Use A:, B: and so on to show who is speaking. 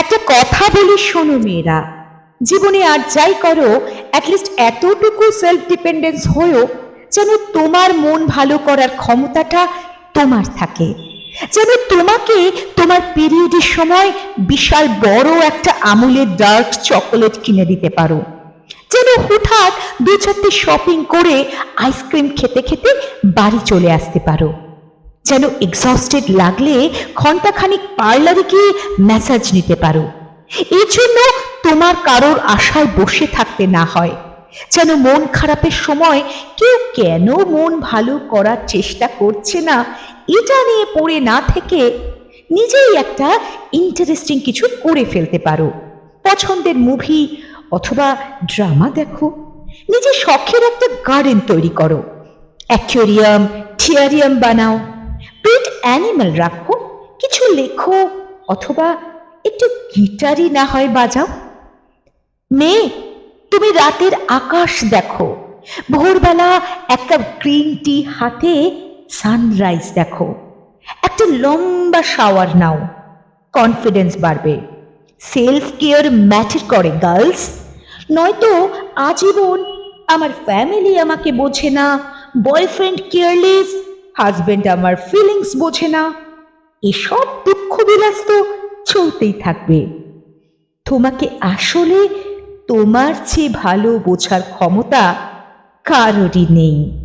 A: একটা কথা বলি শোনো মেয়েরা। জীবনে আর যাই করো অ্যাটলিস্ট এতটুকু সেলফ ডিপেন্ডেন্স হয়েও যেন তোমার মন ভালো করার ক্ষমতাটা তোমার থাকে। যেন তোমাকে তোমার পিরিয়ডের সময় বিশাল বড় একটা আমুলের ডার্ক চকোলেট কিনে দিতে পারো। যেন হঠাৎ দু চারটে শপিং করে আইসক্রিম খেতে খেতে বাড়ি চলে আসতে পারো। যেন এক্সস্টেড লাগলে ঘন্টাখানিক পার্লারে গিয়ে ম্যাসাজ নিতে পারো। এই জন্য তোমার কারোর আশায় বসে থাকতে না হয়। যেন মন খারাপের সময় কেউ কেন মন ভালো করার চেষ্টা করছে না, এটা নিয়ে পড়ে না থেকে নিজেই একটা ইন্টারেস্টিং কিছু করে ফেলতে পারো। পছন্দের মুভি অথবা ড্রামা দেখো। নিজের শখের একটা গার্ডেন তৈরি করো। অ্যাকোরিয়াম থিয়ারিয়াম বানাও। পেট অ্যানিমাল রাখো, কিছু লেখো অথবা একটু গিটারই না হয় বাজাও। মেয়ে, তুমি রাতের আকাশ দেখো, ভোরবেলা একটা গ্রিন টি হাতে সানরাইজ দেখো, একটা লম্বা শাওয়ার নাও কনফিডেন্স বাড়বে। সেলফ কেয়ার ম্যাটার করে গার্লস নয়তো আজীবন আমার ফ্যামিলি আমাকে বোঝে না বয়ফ্রেন্ড কেয়ারলেস হাজবেন্ড আমার ফিলিংস বোঝে না। এসব দুঃখ বিলাস তো চলতেই থাকবে। তোমাকে আসলে তোমার চেয়ে ভালো বোঝার ক্ষমতা কারোরই নেই।